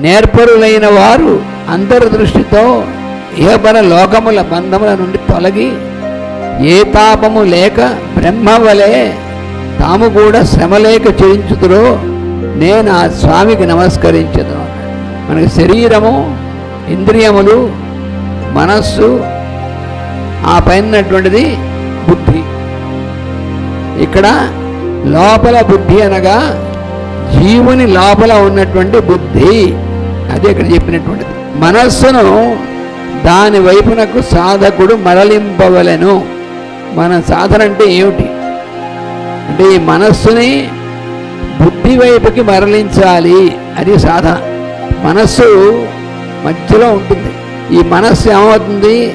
నేర్పరులైన వారు అంతర్దృష్టితో ఇహపర లోకముల బంధముల నుండి తొలగి ఏ తాపము లేక బ్రహ్మవలె తాము కూడా శ్రమ లేక చేయించుతురో నేను ఆ స్వామికి నమస్కరించదు మనకి శరీరము ఇంద్రియములు మనస్సు ఆ పైనటువంటిది బుద్ధి. ఇక్కడ లోపల బుద్ధి అనగా జీవుని లోపల ఉన్నటువంటి బుద్ధి. అదే ఇక్కడ చెప్పినటువంటిది. మనస్సును దాని వైపునకు సాధకుడు మరలింపవలను. మన సాధన అంటే ఏమిటి? అంటే ఈ మనస్సుని బుద్ధి వైపుకి మరలించాలి అది సాధన. మనస్సు మధ్యలో ఉంటుంది. ఈ మనస్సు ఏమవుతుంది?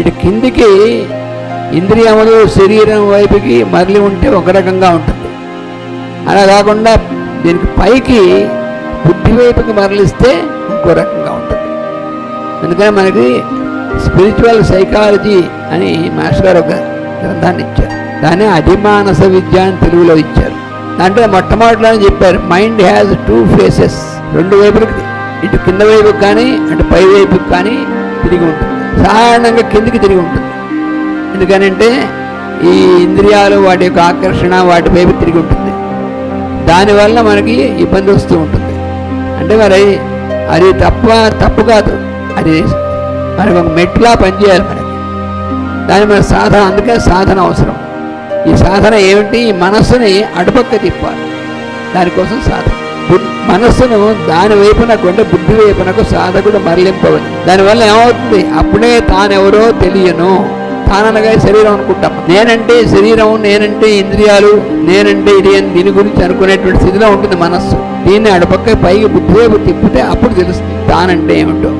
ఇటు కిందికి ఇంద్రియములు శరీరం వైపుకి మరలి ఉంటే ఒక రకంగా ఉంటుంది. అలా కాకుండా దీనికి పైకి బుద్ధి వైపుకి మరలిస్తే ఇంకో రకంగా ఉంటుంది. అందుకని మనకి స్పిరిచువల్ సైకాలజీ అని మాస్టర్ గారు ఒక గ్రంథాన్ని ఇచ్చారు. దాన్ని అధిమానస విద్య అని తెలుగులో ఇచ్చారు. దాంట్లో మొట్టమొదటిలోనే చెప్పారు మైండ్ హ్యాజ్ టూ ఫేసెస్ రెండు వైపులకి ఇటు కింద వైపుకి కానీ అటు పై వైపుకి కానీ తిరిగి ఉంటుంది. సాధారణంగా కిందికి తిరిగి ఉంటుంది. ఎందుకనంటే ఈ ఇంద్రియాలు వాటి యొక్క ఆకర్షణ వాటి వైపు తిరిగి ఉంటుంది. దానివల్ల మనకి ఇబ్బంది వస్తూ ఉంటుంది. అంటే మరి అది తప్ప తప్పు కాదు. అది మరి ఒక మెట్లా పనిచేయాలి మనకి. దాని మన సాధన అందుకే సాధన అవసరం. ఈ సాధన ఏమిటి? ఈ మనస్సుని అడుపక్క తిప్పాలి. దానికోసం సాధన. మనస్సును దాని వైపునకు అంటే బుద్ధి వైపునకు సాధకుడు మరలింపవని దానివల్ల ఏమవుతుంది? అప్పుడే తానెవరో తెలియను. తాననగా శరీరం అనుకుంటాం. నేనంటే శరీరం నేనంటే ఇంద్రియాలు నేనంటే ఇది అని దీని గురించి అనుకునేటువంటి స్థితిలో ఉంటుంది మనస్సు. దీన్ని అడపక్క పైకి బుద్ధి తిప్పితే అప్పుడు తెలుస్తుంది తానంటే ఏమిటో.